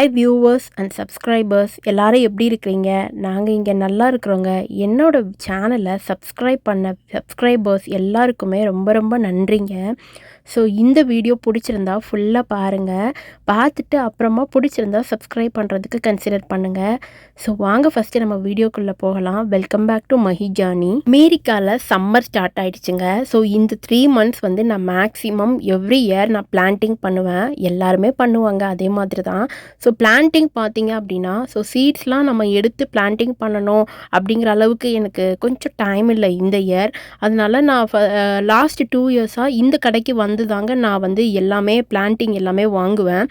Hi viewers and subscribers எல்லாரும் எப்படி இருக்கிறீங்க? நாங்கள் இங்கே நல்லா இருக்கிறோங்க. என்னோட சேனலை சப்ஸ்கிரைப் பண்ண சப்ஸ்கிரைபர்ஸ் எல்லாருக்குமே ரொம்ப ரொம்ப நன்றிங்க. ஸோ இந்த வீடியோ பிடிச்சிருந்தா ஃபுல்லாக பாருங்கள் பார்த்துட்டு அப்புறமா பிடிச்சிருந்தா சப்ஸ்கிரைப் பண்ணுறதுக்கு கன்சிடர் பண்ணுங்கள் ஸோ வாங்க ஃபஸ்ட்டு நம்ம வீடியோக்குள்ளே போகலாம். வெல்கம் பேக் டு மஹிஜானி அமெரிக்காவில் சம்மர் ஸ்டார்ட் ஆகிடுச்சுங்க ஸோ இந்த த்ரீ மந்த்ஸ் வந்து நான் மேக்ஸிமம் எவ்ரி இயர் நான் பிளான்டிங் பண்ணுவேன். எல்லாருமே பண்ணுவாங்க அதே மாதிரி தான் ஸோ பிளான்டிங் பார்த்தீங்க அப்படின்னா ஸோ சீட்ஸ்லாம் நம்ம எடுத்து பிளான்டிங் பண்ணணும் அப்படிங்கிற அளவுக்கு எனக்கு கொஞ்சம் டைம் இல்லை இந்த இயர் அதனால் நான் லாஸ்ட் டூ இயர்ஸாக இந்த கடைக்கு வந்து தாங்க நான் வந்து எல்லாமே பிளான்ட்டிங் எல்லாமே வாங்குவேன்.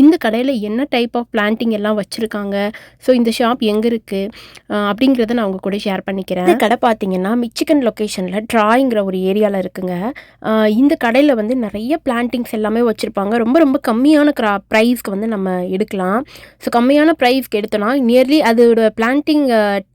இந்த கடையில் என்ன டைப் ஆஃப் பிளான்ட்டிங் எல்லாம் வச்சுருக்காங்க? ஸோ இந்த ஷாப் எங்கே இருக்குது அப்படிங்கிறத நான் உங்கள் கூட ஷேர் பண்ணிக்கிறேன். இந்த கடை பார்த்தீங்கன்னா மிச்சிகன் லொக்கேஷனில் ட்ராயிங்கிற ஒரு ஏரியாவில் இருக்குங்க. இந்த கடையில் வந்து நிறைய பிளான்ட்டிங்ஸ் எல்லாமே வச்சுருப்பாங்க. ரொம்ப ரொம்ப கம்மியான க்ரா ப்ரைஸ்க்கு வந்து நம்ம எடுக்கலாம். ஸோ கம்மியான ப்ரைஸ்க்கு எடுத்தோன்னா நியர்லி அதோட பிளான்ட்டிங்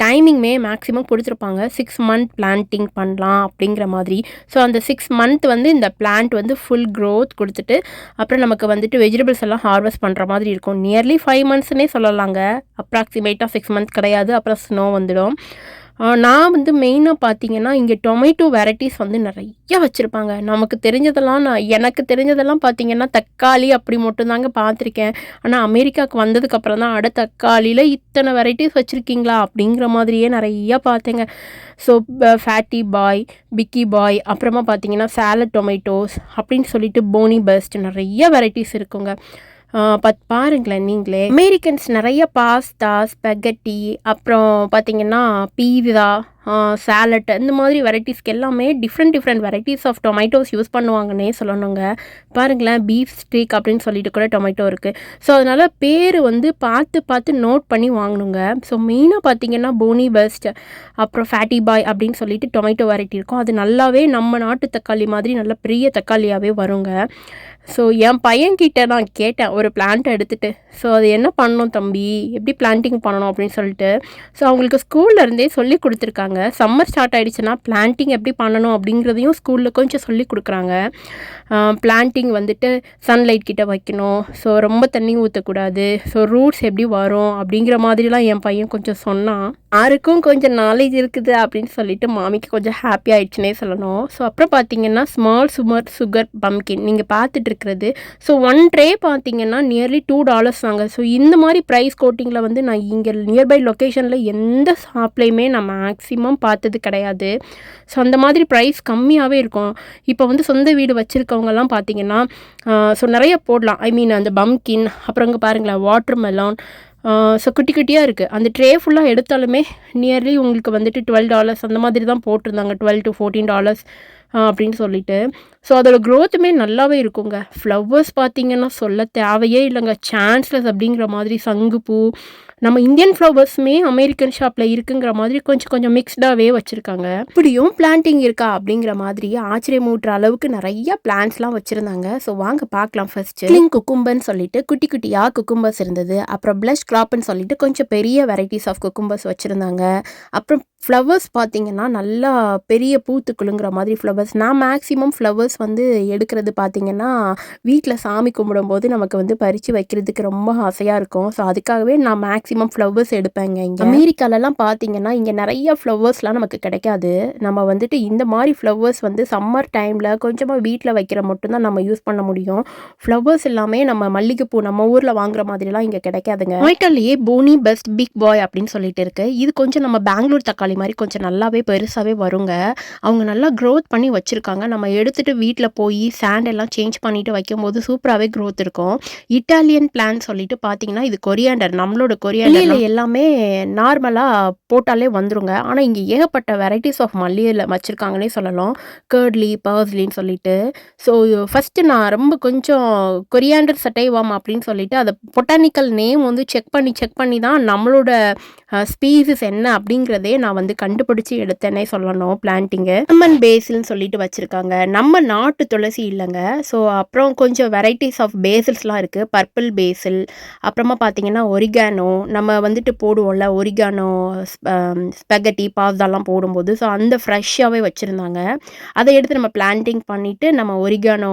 டைமிங்மே மேக்ஸிமம் கொடுத்துருப்பாங்க. சிக்ஸ் மந்த் பிளான்ட்டிங் பண்ணலாம் அப்படிங்கிற மாதிரி. ஸோ அந்த சிக்ஸ் மந்த் வந்து இந்த பிளான்ட் வந்து ஃபுல் க்ரோத் கொடுத்துட்டு அப்புறம் நமக்கு வந்துட்டு வெஜிடபிள்ஸ் எல்லாம் ஹார்வெஸ்ட் பண்ணுற மாதிரி இருக்கும். நியர்லி ஃபைவ் மந்த்ஸ்னே சொல்லலாங்க. அப்ராக்சிமேட்டாக சிக்ஸ் மந்த்ஸ் கிடையாது. அப்புறம் ஸ்னோ வந்துடும். நான் வந்து மெயினாக பார்த்தீங்கன்னா இங்கே டொமேட்டோ வெரைட்டிஸ் வந்து நிறைய வச்சுருப்பாங்க. நமக்கு தெரிஞ்சதெல்லாம் நான் எனக்கு தெரிஞ்சதெல்லாம் பார்த்தீங்கன்னா தக்காளி அப்படி மட்டும்தாங்க பார்த்துருக்கேன் ஆனால் அமெரிக்காவுக்கு வந்ததுக்கப்புறம் தான் அட தக்காளியில் இத்தனை வெரைட்டிஸ் வச்சுருக்கீங்களா? அப்படிங்கிற மாதிரியே நிறையா பார்த்தேங்க so fatty boy piggy boy அப்புறமா பார்த்தீங்கன்னா சாலட் டொமேட்டோஸ் அப்படின்னு சொல்லிட்டு போனி பெஸ்ட் நிறைய வெரைட்டிஸ் இருக்குங்க. பத் பாருங்களேன் நீங்களே. அமெரிக்கன்ஸ் நிறைய பாஸ்தா ஸ்பெகட்டி அப்புறம் பார்த்தீங்கன்னா பீஸா சாலட் இந்த மாதிரி வெரைட்டிஸ்க்கு எல்லாமே different different varieties of tomatoes use பண்ணுவாங்கன்னே சொல்லணுங்க. பாருங்களேன் பீஃப் ஸ்டீக் அப்படின்னு சொல்லிட்டு கூட டொமேட்டோ இருக்குது ஸோ அதனால் பேர் வந்து பார்த்து பார்த்து நோட் பண்ணி வாங்கணுங்க. ஸோ மெயினாக பார்த்தீங்கன்னா போனி பெஸ்ட் அப்புறம் ஃபேட்டி பாய் அப்படின்னு சொல்லிட்டு டொமேட்டோ வெரைட்டி இருக்கும். அது நல்லாவே நம்ம நாட்டு தக்காளி மாதிரி நல்ல பெரிய தக்காளியாகவே வருங்க. ஸோ என் பையன்கிட்ட நான் கேட்டேன் ஒரு பிளான்ட் எடுத்துகிட்டு ஸோ அது என்ன பண்ணணும் தம்பி? எப்படி பிளான்ட்டிங் பண்ணணும் அப்படின்னு சொல்லிட்டு. ஸோ அவங்களுக்கு ஸ்கூல்ல இருந்தே சொல்லி கொடுத்துருக்காங்க. சம்மர் ஸ்டார்ட் ஆகிடுச்சுன்னா பிளான்டிங் எப்படி பண்ணணும் அப்படிங்கிறதையும் ஸ்கூலில் கொஞ்சம் சொல்லி கொடுக்குறாங்க. பிளான்டிங் வந்துட்டு சன்லைட் கிட்ட வைக்கணும். ஸோ ரொம்ப தண்ணி ஊற்றக்கூடாது ஸோ ரூட்ஸ் எப்படி வரும் அப்படிங்கிற மாதிரிலாம் என் பையன் கொஞ்சம் சொன்னான். யாருக்கும் கொஞ்சம் நாலேஜ் இருக்குது அப்படின்னு சொல்லிட்டு மாமிக்கு கொஞ்சம் ஹாப்பி ஆயிடுச்சுனே சொல்லணும். ஸோ அப்புறம் பார்த்தீங்கன்னா ஸ்மால் சுமர் சுகர் பம்கின் நீங்கள் பார்த்துட்டு இருக்கிறது. ஸோ ஒன் ட்ரே பார்த்தீங்கன்னா நியர்லி டூ டாலர்ஸ் வாங்க ஸோ இந்த மாதிரி ப்ரைஸ் கோட்டிங்கில் வந்து நான் இங்கே நியர்பை லொக்கேஷனில் எந்த ஷாப்லேயுமே நான் மேக்ஸிமம் பார்த்தது கிடையாது. ஸோ அந்த மாதிரி ப்ரைஸ் கம்மியாகவே இருக்கும். இப்போ வந்து சொந்த வீடு வச்சுருக்கவங்கலாம் பார்த்தீங்கன்னா ஸோ நிறைய போடலாம். ஐ மீன் அந்த பம்கின் அப்புறம் இங்கே பாருங்களேன் வாட்டர் மெலான் ஸோ குட்டி குட்டியாக இருக்குது அந்த ட்ரே ஃபுல்லாக எடுத்தாலுமே நியர்லி உங்களுக்கு வந்துட்டு டுவெல் டாலர்ஸ் அந்த மாதிரி தான் போட்டிருந்தாங்க. டுவெல் டு ஃபோர்டீன் டாலர்ஸ் அப்படின்னு சொல்லிட்டு. ஸோ அதோட க்ரோத்துமே நல்லாவே இருக்குங்க. ஃப்ளவர்ஸ் பார்த்தீங்கன்னா சொல்ல தேவையே இல்லைங்க. சான்ஸ்லெஸ் அப்படிங்கிற மாதிரி சங்குப்பூ நம்ம இந்தியன் ஃப்ளவர்ஸுமே அமெரிக்கன் ஷாப்பில் இருக்குங்கிற மாதிரி கொஞ்சம் கொஞ்சம் மிக்ஸ்டாகவே வச்சுருக்காங்க. இப்படியும் பிளான்டிங் இருக்கா அப்படிங்கிற மாதிரி ஆச்சரியமூட்டுற அளவுக்கு நிறைய பிளான்ஸ்லாம் வச்சுருந்தாங்க. ஸோ வாங்க பார்க்கலாம் ஃபர்ஸ்ட் கிளிங் குக்கும்பர்னு சொல்லிட்டு குட்டி குட்டியாக குக்கும்பர்ஸ் இருந்தது. அப்புறம் ப்ளஷ் கிராப்னு சொல்லிட்டு கொஞ்சம் பெரிய வெரைட்டிஸ் ஆஃப் குக்கும்பர்ஸ் வச்சுருந்தாங்க. அப்புறம் ஃப்ளவர்ஸ் பார்த்தீங்கன்னா நல்லா பெரிய பூத்து குலுங்குற மாதிரி ஃப்ளவர்ஸ் நான் மேக்ஸிமம் ஃப்ளவர்ஸ் வந்து எடுக்கிறது பார்த்தீங்கன்னா வீட்டில் சாமி கும்பிடும்போது நமக்கு வந்து பறித்து வைக்கிறதுக்கு ரொம்ப ஆசையாக இருக்கும். ஸோ அதுக்காகவே நான் மேக்ஸிமம் ஃப்ளவர்ஸ் எடுப்பேங்க இங்கே. அமெரிக்காலலாம் பார்த்தீங்கன்னா இங்கே நிறைய ஃப்ளவர்ஸ்லாம் நமக்கு கிடைக்காது. நம்ம வந்துட்டு இந்த மாதிரி ஃப்ளவர்ஸ் வந்து சம்மர் டைமில் கொஞ்சமாக வீட்டில் வைக்கிற மட்டும்தான் நம்ம யூஸ் பண்ண முடியும். ஃப்ளவர்ஸ் எல்லாமே நம்ம மல்லிகைப்பூ நம்ம ஊரில் வாங்குற மாதிரிலாம் இங்கே கிடைக்காதுங்க. டொமேட்டோலேயே போனி பெஸ்ட் பிக் பாய் அப்படின்னு சொல்லிட்டு இருக்கு. இது கொஞ்சம் நம்ம பெங்களூர் தக்காளி மாதிரி கொஞ்சம் நல்லாவே பெருசாகவே வருங்க. அவங்க நல்லா க்ரோத் பண்ணி வச்சுருக்காங்க. நம்ம எடுத்துகிட்டு வீட்டில் போய் சாண்ட் எல்லாம் சேஞ்ச் பண்ணிட்டு வைக்கும்போது சூப்பராகவே க்ரோத் இருக்கும். இட்டாலியன் பிளான் சொல்லிட்டு பார்த்தீங்கன்னா இது கொரியாண்டர் நம்மளோட கொரியாண்டர் எல்லாமே நார்மலாக போட்டாலே வந்துருங்க. ஆனால் இங்கே ஏகப்பட்ட வெரைட்டிஸ் ஆஃப் மல்லியில் வச்சுருக்காங்கன்னே சொல்லலாம். கேர்ட்லி பர்ஸ்லின்னு சொல்லிட்டு. ஸோ ஃபஸ்ட்டு நான் ரொம்ப கொஞ்சம் கொரியாண்டர் சட்டைவாம் அப்படின்னு சொல்லிட்டு அதை பொட்டானிக்கல் நேம் வந்து செக் பண்ணி செக் பண்ணி தான் நம்மளோட ஸ்பீசிஸ் என்ன அப்படிங்கிறதே நான் வந்து கண்டுபிடிச்சி எடுத்தேனே சொல்லணும் பிளான்ட்டிங்கு லெமன் பேசில்னு சொல்லிட்டு வச்சுருக்காங்க. நம்ம நாட்டு துளசி இல்லைங்க. ஸோ அப்புறம் கொஞ்சம் வெரைட்டிஸ் ஆஃப் பேசில்ஸ்லாம் இருக்குது பர்பிள் பேசில் அப்புறமா பார்த்தீங்கன்னா ஒரிகானோ நம்ம வந்துட்டு போடுவோம்ல ஒரிகானோ ஸ்பெகட்டி பாஸ்தாலாம் போடும்போது ஸோ அந்த ஃப்ரெஷ்ஷாகவே வச்சுருந்தாங்க. அதை எடுத்து நம்ம பிளான்டிங் பண்ணிவிட்டு நம்ம ஒரிகானோ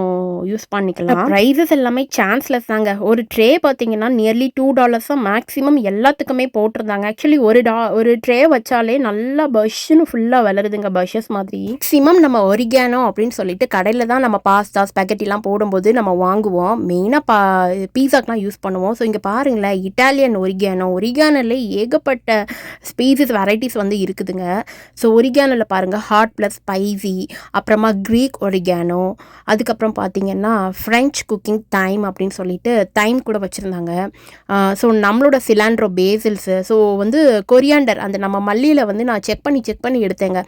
யூஸ் பண்ணிக்கலாம். ப்ரைஸஸ் எல்லாமே சான்ஸ்லெஸ் தாங்க. ஒரு ட்ரே பார்த்தீங்கன்னா நியர்லி டூ டாலர்ஸ் தான் மேக்ஸிமம் எல்லாத்துக்குமே போட்டிருந்தாங்க. ஆக்சுவலி ஒரு டா ஒரு ட்ரே வச்சாலே நல்லா பஷ்ஷுன்னு ஃபுல்லாக வளருதுங்க பஷ்ஷஸ் மாதிரி. மேக்ஸிமம் நம்ம ஒரிகானோ அப்படின்னு சொல்லிட்டு கடையில் தான் நம்ம பாஸ்தா ஸ்பெகட்டிலாம் போடும்போது நம்ம வாங்குவோம். மெயினாக பா பீஸாக்கெலாம் யூஸ் பண்ணுவோம். ஸோ இங்கே பாருங்களேன் இட்டாலியன் ஒரிகானோ ஒரிகானில் ஏகப்பட்ட ஸ்பீசஸ் வெரைட்டிஸ் வந்து இருக்குதுங்க. ஸோ ஒரிகானோவில் பாருங்கள் ஹாட் ப்ளஸ் ஸ்பைசி அப்புறமா க்ரீக் ஒரிகானோ அதுக்கப்புறம் பார்த்தீங்கன்னா ஃப்ரெஞ்ச் குக்கிங் டைம் அப்படின்னு சொல்லிட்டு டைம் கூட வச்சுருந்தாங்க. ஸோ நம்மளோட சிலாண்ட்ரோ பேசில்ஸு ஸோ வந்து கொரியாண்டர் அந்த நம்ம மல்லியில் வந்து நான் செக் பண்ணி செக் பண்ணி எடுத்தேங்க.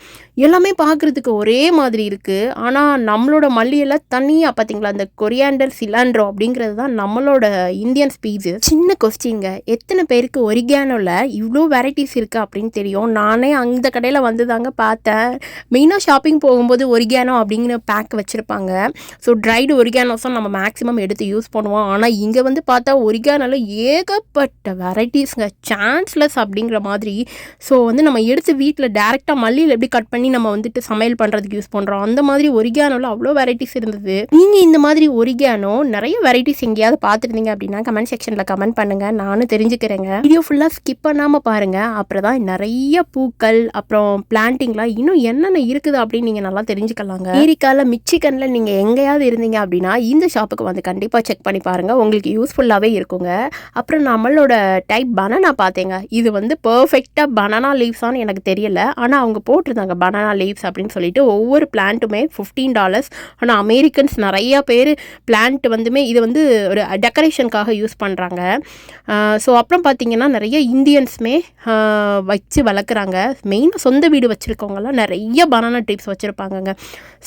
எல்லாமே பார்க்குறதுக்கு ஒரே மாதிரி இருக்குது ஆனால் நம்மளோட மல்லியில் தனியாக பார்த்தீங்களா அந்த கொரியாண்டர் சிலாண்ட்ரோ அப்படிங்கிறது தான் நம்மளோட இந்தியன் ஸ்பீஸு சின்ன கொஸ்டிங்க எத்தனை பேருக்கு ஒரிகானோவில் இவ்வளோ வெரைட்டிஸ் இருக்குது அப்படின்னு தெரியும்? நானே அந்த கடையில் வந்து தாங்க பார்த்தேன். மெயினாக ஷாப்பிங் போகும்போது ஒரிகானோ அப்படிங்கிற பேக் வச்சுருப்பாங்க. ஸோ ட்ரைடு ஒரிகானோஸும் நம்ம மேக்ஸிமம் எடுத்து யூஸ் பண்ணுவோம். ஆனால் இங்கே வந்து பார்த்தா ஒரிகானோவில் ஏகப்பட்ட வெரைட்டிஸ்ங்க சான்ஸ்லெஸ் அப்படிங்கிற மாதிரி. ஸோ வந்து நம்ம எடுத்து வீட்டில் டேரெக்டாக மல்லியில் எப்படி கட் பண்ணி நம்ம வந்துட்டு சமையல் பண்ணுறதுக்கு யூஸ் பண்ணுறோம் அந்த மாதிரி ஒரிகானோவில் அவ்வளோ வெரைட்டிஸ் இருந்தது. நீங்கள் இந்த மாதிரி ஒரிகானோ நிறைய வெரைட்டிஸ் எங்கேயாவது பார்த்துருந்தீங்க அப்படின்னா கமெண்ட் செக்ஷனில் கமெண்ட் பண்ணுங்கள் நானும் தெரிஞ்சுக்கிறேங்க. வீடியோ ஃபுல்லாக ஸ்கிப் பண்ணாமல் பாருங்கள் அப்புறம் தான் நிறைய பூக்கள் அப்புறம் பிளான்டிங்லாம் இன்னும் என்னென்ன இருக்குது அப்படின்னு நீங்கள் நல்லா தெரிஞ்சுக்கலாங்க. அமெரிக்காவில் மிச்சிகனில் நீங்கள் எங்கேயாவது இருந்தீங்க அப்படின்னா இந்த ஷாப்புக்கு வந்து கண்டிப்பாக செக் பண்ணி பாருங்கள் உங்களுக்கு யூஸ்ஃபுல்லாகவே இருக்குங்க. அப்புறம் நம்மளோட டைப் பனானா பார்த்தேங்க. இது வந்து பர்ஃபெக்டாக பனானா லீவ்ஸான்னு எனக்கு தெரியல. ஆனால் அவங்க போட்டிருந்தாங்க பனானா லீவ்ஸ் அப்படின்னு சொல்லிட்டு ஒவ்வொரு பிளான்ட்டுமே ஃபிஃப்டீன் டாலர்ஸ் ஆனால் அமெரிக்கன்ஸ் நிறையா பேர் பிளான்ட் வந்துமே இது வந்து ஒரு டெக்கரேஷனுக்காக யூஸ் பண்ணுறாங்க ஸோ அப்புறம் பார்த்திங்கன்னா நிறைய இந்தியன்ஸுமே வச்சு வளர்க்குறாங்க. மெயினாக சொந்த வீடு வச்சுருக்கவங்கலாம் நிறைய பனானா ட்ரிப்ஸ் வச்சுருப்பாங்கங்க.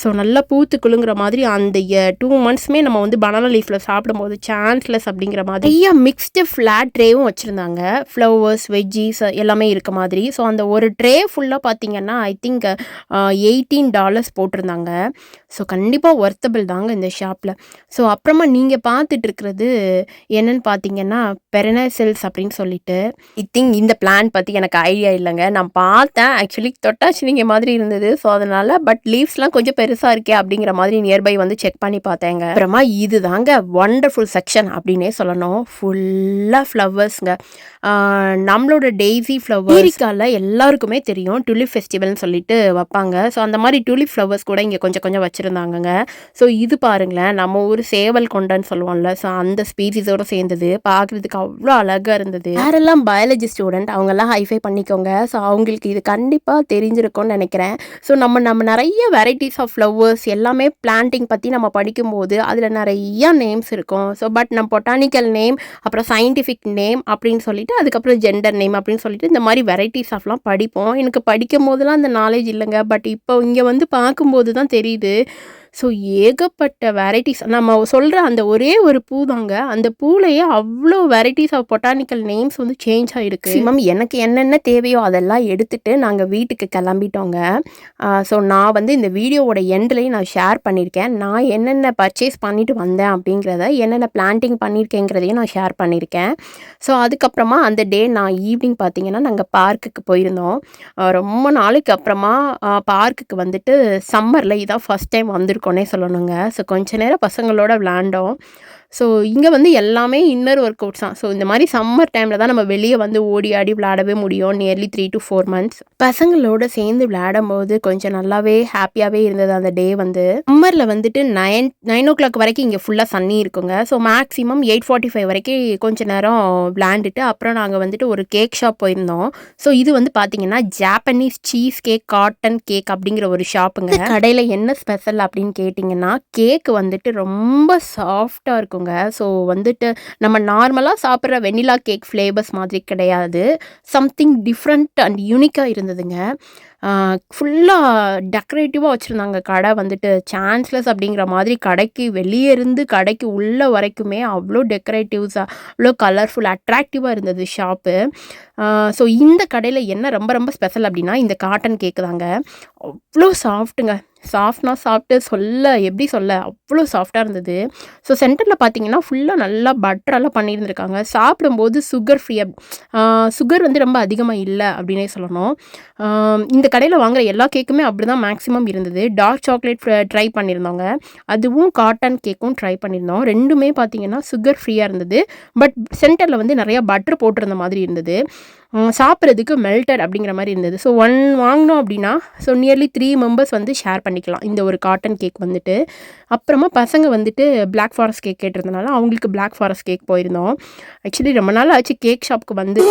ஸோ நல்லா பூத்து குழுங்குற மாதிரி அந்த டூ மந்த்ஸுமே நம்ம வந்து பனானா லீஃபில் சாப்பிடும்போது சான்ஸ்லெஸ் அப்படிங்கிற மாதிரி நிறைய மிக்ஸ்டு ஃப்ளாட் ட்ரேவும் வச்சுருந்தாங்க. ஃப்ளவர்ஸ் வெஜ்ஜீஸ் எல்லாமே இருக்க மாதிரி. ஸோ அந்த ஒரு ட்ரே ஃபுல்லாக பார்த்திங்கன்னா ஐ திங்க் எயிட்டீன் டாலர்ஸ் போட்டிருந்தாங்க. ஸோ கண்டிப்பாக ஒர்த்தபிள் தாங்க இந்த ஷாப்பில் ஸோ அப்புறமா நீங்கள் பார்த்துட்டு இருக்கிறது என்னன்னு பார்த்தீங்கன்னா பெரனசெல்ஸ் அப்படின்னு சொல்லிட்டு. ஐ திங்க் இந்த பிளான் பற்றி எனக்கு ஐடியா இல்லைங்க. நான் பார்த்தேன். ஆக்சுவலி தொட்டாச்சினிங்க மாதிரி இருந்தது. ஸோ அதனால் பட் லீவ்ஸ்லாம் கொஞ்சம் பெருசாக இருக்கே அப்படிங்கிற மாதிரி நியர்பை வந்து செக் பண்ணி பார்த்தேங்க. அப்புறமா இது தாங்க ஒண்டர்ஃபுல் செக்ஷன் அப்படின்னே சொல்லணும். ஃபுல்லாக ஃப்ளவர்ஸ்ங்க நம்மளோட டெய்ஸி ஃப்ளவர் அமெரிக்காவில் எல்லாருக்குமே தெரியும் டுலிப் ஃபெஸ்டிவல்னு சொல்லிட்டு வைப்பாங்க. ஸோ அந்த மாதிரி டுலிப் ஃப்ளவர்ஸ் கூட இங்கே கொஞ்சம் கொஞ்சம் வச்சுருந்தாங்கங்க ஸோ இது பாருங்களேன் நம்ம ஊர் சேவல் கொண்டன்னு சொல்லுவோம்ல. ஸோ அந்த ஸ்பீசிஸோடு சேர்ந்தது. பார்க்குறதுக்கு அவ்வளோ அழகாக இருந்தது. யாரெல்லாம் பயாலஜி ஸ்டூடெண்ட் அவங்கெல்லாம் ஹைஃபை பண்ணிக்கோங்க. ஸோ அவங்களுக்கு இது கண்டிப்பாக தெரிஞ்சிருக்கும்னு நினைக்கிறேன். ஸோ நம்ம நம்ம நிறைய வெரைட்டிஸ் ஆஃப் ஃப்ளவர்ஸ் எல்லாமே பிளான்டிங் பற்றி நம்ம படிக்கும்போது அதில் நிறைய நேம்ஸ் இருக்கும். ஸோ பட் நம்ம பொட்டானிக்கல் நேம் அப்புறம் சயின்டிஃபிக் நேம் அப்படின்னு சொல்லிட்டு அதுக்கப்புறம் ஜெண்டர் நேம் அப்படின்னு சொல்லிட்டு இந்த மாதிரி வெரைட்டிஸ் ஆஃப்லாம் படிப்போம். எனக்கு படிக்கும் போதெல்லாம் அந்த நாலேஜ் இல்லைங்க. பட் இப்போ இங்கே வந்து பார்க்கும்போது தான் தெரியுது. ஸோ ஏகப்பட்ட வெரைட்டிஸ் நம்ம சொல்கிற அந்த ஒரே ஒரு பூ தாங்க அந்த பூலையே அவ்வளோ வெரைட்டிஸ் ஆஃப் பொட்டானிக்கல் நேம்ஸ் வந்து சேஞ்ச் ஆகிருக்கு மேம் எனக்கு என்னென்ன தேவையோ அதெல்லாம் எடுத்துகிட்டு நாங்கள் வீட்டுக்கு கிளம்பிட்டோங்க. ஸோ நான் வந்து இந்த வீடியோவோட எண்ட்லேயும் நான் ஷேர் பண்ணியிருக்கேன். நான் என்னென்ன பர்ச்சேஸ் பண்ணிட்டு வந்தேன் அப்படிங்கிறத என்னென்ன பிளான்டிங் பண்ணியிருக்கேங்கிறதையும் நான் ஷேர் பண்ணியிருக்கேன். ஸோ அதுக்கப்புறமா அந்த டே நான் ஈவினிங் பார்த்தீங்கன்னா நாங்கள் பார்க்குக்கு போயிருந்தோம். ரொம்ப நாளைக்கு அப்புறமா பார்க்குக்கு வந்துட்டு சம்மரில் இதான் ஃபஸ்ட் டைம் வந்திருக்கோம். இருக்கோன்னே சொல்லணுங்க. ஸோ கொஞ்ச நேரம் பசங்களோட விளாண்டோம். ஸோ இங்கே வந்து எல்லாமே இன்னர் ஒர்க் அவுட்ஸ் தான். ஸோ இந்த மாதிரி சம்மர் டைமில் தான் நம்ம வெளியே வந்து ஓடி ஆடி விளையாடவே முடியும். Nearly three to four months பசங்களோட சேர்ந்து விளையாடும் போது கொஞ்சம் நல்லாவே ஹாப்பியாகவே இருந்தது அந்த டே வந்து. சம்மரில் வந்துட்டு நைன் நைன் ஓ கிளாக் வரைக்கும் இங்கே ஃபுல்லாக சன்னி இருக்குங்க. So maximum eight forty five வரைக்கும் கொஞ்ச நேரம் விளையாண்டுட்டு அப்புறம் நாங்கள் வந்துட்டு ஒரு கேக் ஷாப் போயிருந்தோம். ஸோ இது வந்து பார்த்தீங்கன்னா Japanese cheese cake cotton cake அப்படிங்கிற ஒரு ஷாப்புங்க கடையில் என்ன ஸ்பெஷல் அப்படின்னு கேட்டிங்கன்னா கேக் வந்துட்டு ரொம்ப சாஃப்டாக இருக்கும். இருக்குங்க ஸோ வந்துட்டு நம்ம நார்மலாக சாப்பிட்ற வெனிலா கேக் ஃப்ளேவர்ஸ் மாதிரி கிடையாது. சம்திங் டிஃப்ரெண்ட் அண்ட் யூனிக்காக இருந்ததுங்க. ஃபுல்லாக டெக்கரேட்டிவாக வச்சுருந்தாங்க. கடை வந்துட்டு சான்ஸ்லெஸ் அப்படிங்கிற மாதிரி கடைக்கு வெளியே இருந்து கடைக்கு உள்ள வரைக்குமே அவ்வளோ டெக்கரேட்டிவ்ஸாக அவ்வளோ கலர்ஃபுல் அட்ராக்டிவாக இருந்தது ஷாப்பு ஸோ இந்த கடையில் என்ன ரொம்ப ரொம்ப ஸ்பெஷல் அப்படின்னா இந்த காட்டன் கேக்கு தாங்க. அவ்வளோ சாஃப்ட்டுங்க சாஃப்ட்னா சாஃப்ட்டு சொல்ல எப்படி சொல்ல? அவ்வளோ சாஃப்டாக இருந்தது. ஸோ சென்டரில் பார்த்தீங்கன்னா ஃபுல்லாக நல்லா பட்டரெல்லாம் பண்ணியிருந்துருக்காங்க. சாப்பிடும்போது சுகர் ஃப்ரீயாக சுகர் வந்து ரொம்ப அதிகமாக இல்லை அப்படின்னே சொல்லணும். இந்த கடையில் வாங்குற எல்லா கேக்குமே அப்படி தான் மேக்ஸிமம் இருந்தது டார்க் சாக்லேட் ட்ரை பண்ணியிருந்தாங்க. அதுவும் காட்டன் கேக்கும் ட்ரை பண்ணியிருந்தோம். ரெண்டுமே பார்த்தீங்கன்னா சுகர் ஃப்ரீயாக இருந்தது. பட் சென்டரில் வந்து நிறையா பட்டர் போட்டிருந்த மாதிரி இருந்தது. சாப்பிட்றதுக்கு மெல்டட் அப்படிங்கிற மாதிரி இருந்தது. ஸோ ஒன் வாங்கினோம் அப்படின்னா ஸோ நியர்லி த்ரீ மெம்பர்ஸ் வந்து ஷேர் பண்ணிக்கலாம். இந்த ஒரு காட்டன் கேக் வந்துட்டு. அப்புறமா பசங்க வந்துட்டு பிளாக் ஃபாரஸ்ட் கேக் கேட்டிருந்தனால அவங்களுக்கு பிளாக் ஃபாரஸ்ட் கேக் போயிருந்தோம். ஆக்சுவலி ரொம்ப நாள் ஆச்சு கேக் ஷாப்புக்கு வந்து.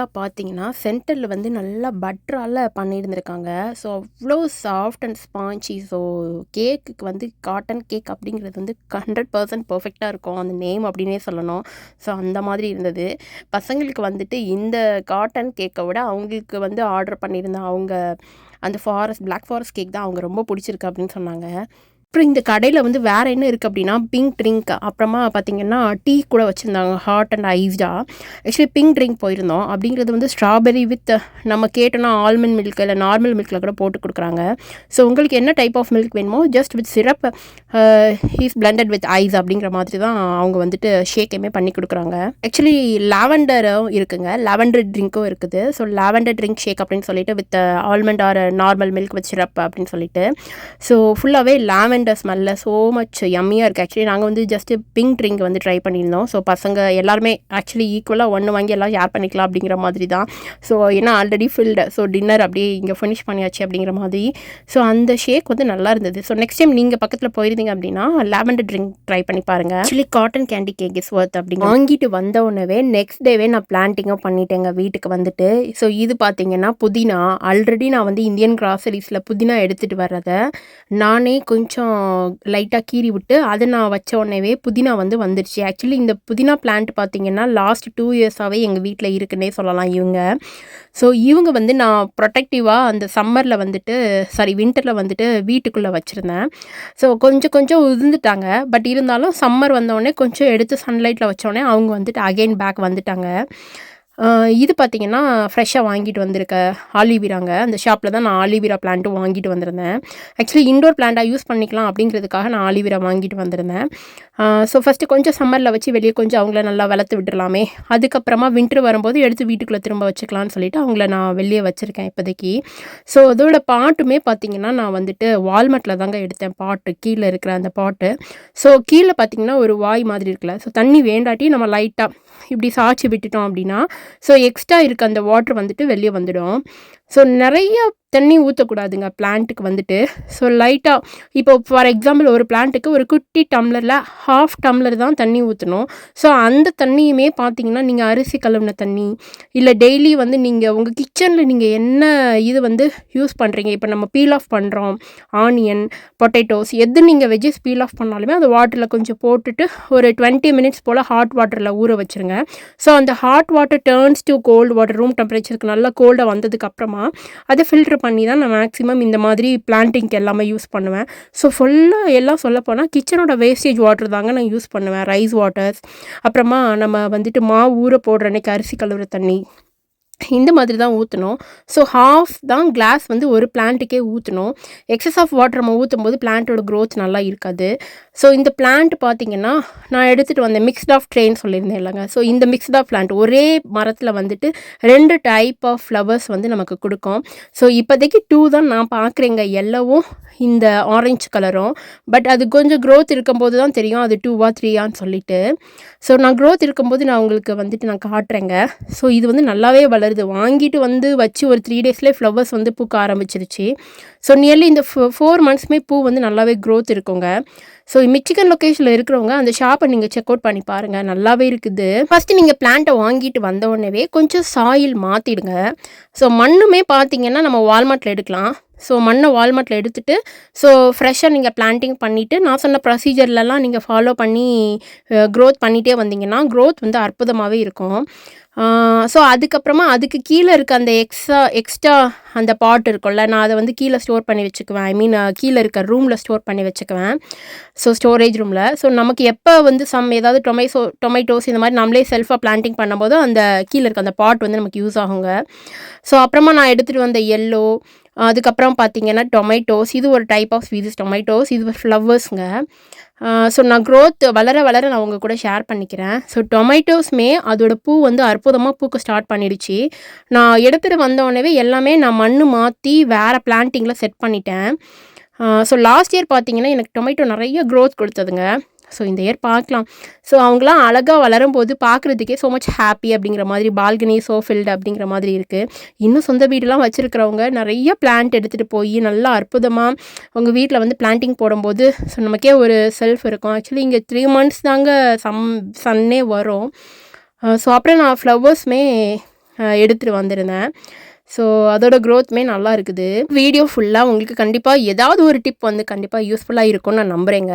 ஃபுல்லாக பார்த்தீங்கன்னா சென்டரில் வந்து நல்லா பட்டரால் பண்ணியிருந்திருக்காங்க. ஸோ அவ்வளோ சாஃப்ட் அண்ட் ஸ்பாஞ்சி ஸோ கேக்குக்கு வந்து காட்டன் கேக் அப்படிங்கிறது வந்து ஹண்ட்ரட் பர்சன்ட் பர்ஃபெக்டாக இருக்கும். அந்த நேம் அப்படின்னே சொல்லணும். ஸோ அந்த மாதிரி இருந்தது. பசங்களுக்கு வந்துட்டு இந்த காட்டன் கேக்கை விட அவங்களுக்கு வந்து ஆர்டர் பண்ணியிருந்த அவங்க அந்த ஃபாரஸ்ட் பிளாக் ஃபாரஸ்ட் கேக் தான் அவங்க ரொம்ப பிடிச்சிருக்கு அப்படின்னு சொன்னாங்க. அப்புறம் இந்த கடையில் வந்து வேறு என்ன இருக்குது அப்படின்னா பிங்க் ட்ரிங்க் அப்புறமா பார்த்தீங்கன்னா டீ கூட வச்சுருந்தாங்க ஹாட் அண்ட் ஐஸ்டாக ஆக்சுவலி பிங்க் ட்ரிங்க் போயிருந்தோம். அப்படிங்கிறது வந்து ஸ்ட்ராபெரி வித் நம்ம கேட்டோன்னா ஆல்மண்ட் மில்க் இல்லை நார்மல் மில்கில் கூட போட்டு கொடுக்குறாங்க. ஸோ உங்களுக்கு என்ன டைப் ஆஃப் மில்க் வேணுமோ just with syrup he's blended with ice அப்படிங்கிற மாதிரி தான் அவங்க வந்துட்டு ஷேக்கையுமே பண்ணி கொடுக்குறாங்க. ஆக்சுவலி லாவெண்டரும் இருக்குங்க. லாவெண்டர் ட்ரிங்க்கும் இருக்குது. ஸோ லாவெண்டர் ட்ரிங்க் ஷேக் அப்படின்னு சொல்லிட்டு with almond or normal milk with syrup அப்படின்னு சொல்லிட்டு. ஸோ ஃபுல்லாகவே லாவெண்டர் ஸ்மெல்ல ஸோ மச் யம்மியாக இருக்குது ஆக்சுவலி நாங்கள் வந்து ஜஸ்ட்டு பிங்க் ட்ரிங்க் வந்து ட்ரை பண்ணியிருந்தோம். ஸோ பசங்க எல்லாருமே ஆக்சுவலி ஈக்குவலாக ஒன்று வாங்கி எல்லாம் ஷேர் பண்ணிக்கலாம் அப்படிங்கிற மாதிரி தான். ஸோ ஏன்னா ஆல்ரெடி ஃபில்டு ஸோ டின்னர் அப்படியே இங்கே ஃபினிஷ் பண்ணியாச்சு அப்படிங்கிற மாதிரி. ஸோ அந்த ஷேக் வந்து நல்லா இருந்தது. ஸோ நெக்ஸ்ட் டைம் நீங்கள் பக்கத்தில் போயிருந்தீங்க அப்படின்னா லாவெண்டர் ட்ரிங்க் ட்ரை பண்ணி பாருங்க. Actually cotton candy cake is worth அப்படிங்க வாங்கிட்டு வந்த உடனே நெக்ஸ்ட் டேவே நான் பிளான்ட்டிங்கும் பண்ணிட்டேங்க வீட்டுக்கு வந்துட்டு. ஸோ இது பார்த்தீங்கன்னா புதினா. ஆல்ரெடி நான் வந்து இந்தியன் கிராசரிஸில் புதினா எடுத்துகிட்டு வர்றதை நானே கொஞ்சம் லைட்டாக கீறி விட்டு அதை நான் வச்ச உடனேவே புதினா வந்து வந்துருச்சு. ஆக்சுவலி இந்த புதினா பிளான்ட் பார்த்தீங்கன்னா லாஸ்ட் டூ இயர்ஸாகவே எங்கள் வீட்டில் இருக்குன்னே சொல்லலாம் இவங்க. ஸோ இவங்க வந்து நான் ப்ரொடெக்டிவாக அந்த சம்மரில் வந்துட்டு சாரி வின்டரில் வந்துட்டு வீட்டுக்குள்ளே வச்சுருந்தேன். ஸோ கொஞ்சம் கொஞ்சம் உதிர்ந்துட்டாங்க. பட் இருந்தாலும் சம்மர் வந்தோடனே கொஞ்சம் எடுத்து சன்லைட்டில் வச்சோடனே அவங்க வந்துட்டு அகைன் பேக் வந்துட்டாங்க. இது பார்த்தீங்கன்னா ஃப்ரெஷ்ஷாக வாங்கிட்டு வந்திருக்க ஆலிவீராங்க. அந்த ஷாப்பில் தான் நான் ஆலிவீரா பிளான்ட்டும் வாங்கிட்டு வந்திருந்தேன். ஆக்சுவலி இண்டோர் பிளான்ட்டாக யூஸ் பண்ணிக்கலாம் அப்படிங்கிறதுக்காக நான் ஆலிவீரா வாங்கிட்டு வந்திருந்தேன். ஸோ ஃபஸ்ட்டு கொஞ்சம் சம்மரில் வச்சு வெளியே கொஞ்சம் அவங்கள நல்லா வளர்த்து விட்டுடலாமே அதுக்கப்புறமா வின்டர் வரும்போது எடுத்து வீட்டுக்குள்ளே திரும்ப வச்சுக்கலாம்னு சொல்லிட்டு அவங்கள நான் வெளியே வச்சுருக்கேன் இப்போதைக்கு. ஸோ அதோட பாட்டுமே பார்த்தீங்கன்னா நான் வந்துட்டு வால்மட்டில் தாங்க எடுத்தேன் பாட்டு. கீழே இருக்கிற அந்த பாட்டு. ஸோ கீழே பார்த்தீங்கன்னா ஒரு வாய் மாதிரி இருக்குல்ல. ஸோ தண்ணி வேண்டாட்டி நம்ம லைட்டாக இப்படி சாய்ச்சி விட்டுட்டோம் அப்படின்னா ஸோ எக்ஸ்ட்ரா இருக்க அந்த வாட்டர் வந்துட்டு வெளியே வந்துடும். ஸோ நிறைய தண்ணி ஊற்றக்கூடாதுங்க பிளான்ட்டுக்கு வந்துட்டு. ஸோ லைட்டாக இப்போ ஃபார் எக்ஸாம்பிள் ஒரு பிளான்ட்டுக்கு ஒரு குட்டி டம்ளரில் ஹாஃப் டம்ளர் தான் தண்ணி ஊற்றணும் ஸோ அந்த தண்ணியுமே பார்த்தீங்கன்னா நீங்கள் அரிசி கழுவின தண்ணி இல்லை டெய்லி வந்து நீங்கள் உங்கள் கிச்சனில் நீங்கள் என்ன இது வந்து யூஸ் பண்ணுறீங்க இப்போ நம்ம பீல் ஆஃப் பண்ணுறோம் ஆனியன் பொட்டேட்டோஸ் எது நீங்கள் வெஜ்ஜஸ் பீல் ஆஃப் பண்ணாலுமே அந்த வாட்டரில் கொஞ்சம் போட்டுட்டு ஒரு டுவெண்ட்டி மினிட்ஸ் போல் ஹாட் வாட்டரில் ஊற வச்சுருங்க. ஸோ அந்த hot water turns to cold water room டெம்பரேச்சருக்கு நல்லா கோல்டாக வந்ததுக்கு அப்புறமா தான் அதை ஃபில்டர் பண்ணி தான் நான் மேக்ஸிமம் இந்த மாதிரி பிளான்ட்டிங்க்கு எல்லாமே யூஸ் பண்ணுவேன். ஸோ ஃபுல்லாக எல்லாம் சொல்லப்போனால் கிச்சனோட வேஸ்டேஜ் வாட்டர் தாங்க நான் யூஸ் பண்ணுவேன். ரைஸ் வாட்டர்ஸ் அப்புறமா நம்ம வந்துட்டு மாவு ஊற போடுற அன்னைக்கு அரிசி கழுவுற தண்ணி. இந்த மாதிரி தான் ஊற்றணும் ஸோ ஹாஃப் தான் கிளாஸ் வந்து ஒரு பிளான்ட்டுக்கே ஊற்றணும் எக்ஸஸ் ஆஃப் வாட்டர் நம்ம ஊற்றும் போது பிளான்ட்டோட க்ரோத் நல்லா இருக்காது. ஸோ இந்த பிளான்ட் பார்த்தீங்கன்னா நான் எடுத்துகிட்டு வந்தேன் மிக்ஸ்ட் ஆஃப் ட்ரெயின் சொல்லியிருந்தேன் இல்லைங்க. ஸோ இந்த மிக்ஸ்ட் ஆஃப் பிளான்ட் ஒரே மரத்தில் வந்துட்டு ரெண்டு டைப் ஆஃப் ஃப்ளவர்ஸ் வந்து நமக்கு கொடுக்கும். ஸோ இப்போதைக்கு டூ தான் நான் பார்க்குறேங்க எல்லோவும் இந்த ஆரஞ்சு கலரும் பட் அது கொஞ்சம் க்ரோத் இருக்கும்போது தான் தெரியும். அது டூவா த்ரீயான்னு சொல்லிட்டு. ஸோ நான் க்ரோத் இருக்கும்போது நான் உங்களுக்கு வந்துட்டு நான் காட்டுறேங்க. ஸோ இது வந்து நல்லாவே வருது. வாங்கிட்டு வந்து வச்சு ஒரு த்ரீ டேஸ்லேயே ஃப்ளவர்ஸ் வந்து பூக்க ஆரம்பிச்சிருச்சு. ஸோ நியர்லி இந்த ஃபோர் மந்த்ஸுமே பூ வந்து நல்லாவே க்ரோத் இருக்குங்க. ஸோ மிச்சிகன் லொக்கேஷனில் இருக்கிறவங்க அந்த ஷாப்பை நீங்கள் செக் அவுட் பண்ணி பாருங்கள் நல்லாவே இருக்குது. ஃபஸ்ட்டு நீங்கள் பிளான்ட்டை வாங்கிட்டு வந்த உடனே கொஞ்சம் சாயில் மாற்றிடுங்க ஸோ மண்ணுமே பார்த்தீங்கன்னா நம்ம வால்மார்ட்டில் எடுக்கலாம். ஸோ மண்ணை வால்மார்ட்டில் எடுத்துகிட்டு ஸோ ஃப்ரெஷ்ஷாக நீங்கள் பிளான்டிங் பண்ணிவிட்டு நான் சொன்ன ப்ரொசீஜர்லலாம் நீங்கள் ஃபாலோ பண்ணி க்ரோத் பண்ணிகிட்டே வந்தீங்கன்னா க்ரோத் வந்து அற்புதமாகவே இருக்கும். ஸோ அதுக்கப்புறமா அதுக்கு கீழே இருக்க அந்த எக்ஸ்ட்ரா எக்ஸ்ட்ரா அந்த பாட் இருக்கும்ல நான் அதை வந்து கீழே ஸ்டோர் பண்ணி வச்சுக்குவேன். ஐ மீன் கீழே இருக்க ரூமில் ஸ்டோர் பண்ணி வச்சுக்குவேன். ஸோ ஸ்டோரேஜ் ரூமில் ஸோ நமக்கு எப்போ வந்து சம் ஏதாவது டொமேசோ டொமேட்டோஸ் இந்த மாதிரி நம்மளே செல்ஃபாக பிளான்டிங் பண்ணும்போது அந்த கீழே இருக்க அந்த பாட் வந்து நமக்கு யூஸ் ஆகுங்க. ஸோ அப்புறமா நான் எடுத்துகிட்டு வந்த எல்லோ அதுக்கப்புறம் பார்த்தீங்கன்னா டொமேட்டோஸ் இது ஒரு டைப் ஆஃப் ஸ்வீட்ஸ் டொமேட்டோஸ் இது ஃப்ளவர்ஸுங்க ஸோ நான் க்ரோத் வளர வளர நான் உங்கள் கூட ஷேர் பண்ணிக்கிறேன். ஸோ டொமேட்டோஸ்மே அதோட பூ வந்து அற்புதமாக பூக்க ஸ்டார்ட் பண்ணிடுச்சு. நான் எடுத்துகிட்டு வந்தோடனே எல்லாமே நான் மண் மாற்றி வேறு பிளான்ட்டிங்கில் செட் பண்ணிட்டேன். ஸோ லாஸ்ட் இயர் பார்த்தீங்கன்னா எனக்கு டொமேட்டோ நிறைய க்ரோத் கொடுத்ததுங்க. ஸோ இந்த இயர் பார்க்கலாம். ஸோ அவங்களாம் அழகாக வளரும் போது பார்க்குறதுக்கே ஸோ மச் ஹாப்பி அப்படிங்கிற மாதிரி பால்கனி சோஃபில்டு அப்படிங்கிற மாதிரி இருக்குது இன்னும் சொந்த வீடெலாம் வச்சுருக்கிறவங்க நிறைய பிளான்ட் எடுத்துகிட்டு போய் நல்லா அற்புதமாக உங்கள் வீட்டில் வந்து பிளான்டிங் போடும்போது ஸோ நமக்கே ஒரு செல்ஃப் இருக்கும். ஆக்சுவலி இங்கே த்ரீ மந்த்ஸ் தாங்க சம் சன்னே வரும். Uh, ஸோ அப்புறம் நான் ஃப்ளவர்ஸுமே uh, எடுத்துகிட்டு வந்திருந்தேன். ஸோ அதோட க்ரோத்துமே நல்லா இருக்குது. வீடியோ ஃபுல்லாக உங்களுக்கு கண்டிப்பாக ஏதாவது ஒரு டிப் வந்து கண்டிப்பாக யூஸ்ஃபுல்லாக இருக்கும்னு நான் நம்புகிறேங்க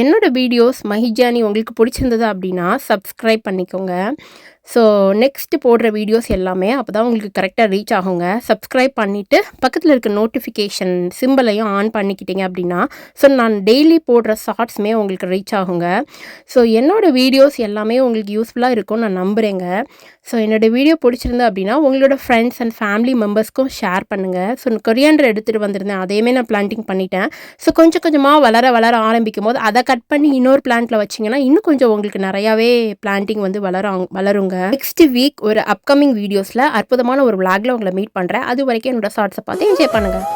என்னோடய வீடியோஸ் மஹிஜானி உங்களுக்கு பிடிச்சிருந்தது அப்படின்னா சப்ஸ்கிரைப் பண்ணிக்கோங்க. ஸோ நெக்ஸ்ட்டு போடுற வீடியோஸ் எல்லாமே அப்போ தான் உங்களுக்கு கரெக்டாக ரீச் ஆகுங்க. சப்ஸ்கிரைப் பண்ணிவிட்டு பக்கத்தில் இருக்க நோட்டிஃபிகேஷன் சிம்பிளையும் ஆன் பண்ணிக்கிட்டீங்க அப்படின்னா ஸோ நான் டெய்லி போடுற ஷார்ட்ஸுமே உங்களுக்கு ரீச் ஆகுங்க. ஸோ என்னோடய வீடியோஸ் எல்லாமே உங்களுக்கு யூஸ்ஃபுல்லாக இருக்கும்னு நான் நம்புகிறேங்க ஸோ என்னோடய வீடியோ பிடிச்சிருந்தா அப்படின்னா உங்களோட ஃப்ரெண்ட்ஸ் அண்ட் ஃபேமிலி மெம்பர்ஸ்க்கும் ஷேர் பண்ணுங்கள் ஸோ கொரியாண்டர் எடுத்துகிட்டு வந்திருந்தேன். அதையுமே நான் பிளான்டிங் பண்ணிட்டேன். ஸோ கொஞ்சம் கொஞ்சமாக வளர வளர ஆரம்பிக்கும் போது அதை கட் பண்ணி இன்னொரு பிளான்ட்டில் வச்சிங்கன்னா இன்னும் கொஞ்சம் உங்களுக்கு நிறையாவே பிளான்ட்டிங் வந்து வளரும் வளருங்க. நெக்ஸ்ட் வீக் ஒரு அப்கமிங் வீடியோஸில் அற்புதமான ஒரு விளாகில் உங்களை மீட் பண்ணுறேன் அது வரைக்கும் என்னோட ஷார்ட்ஸை பார்த்து என்ஜாய் பண்ணுங்கள்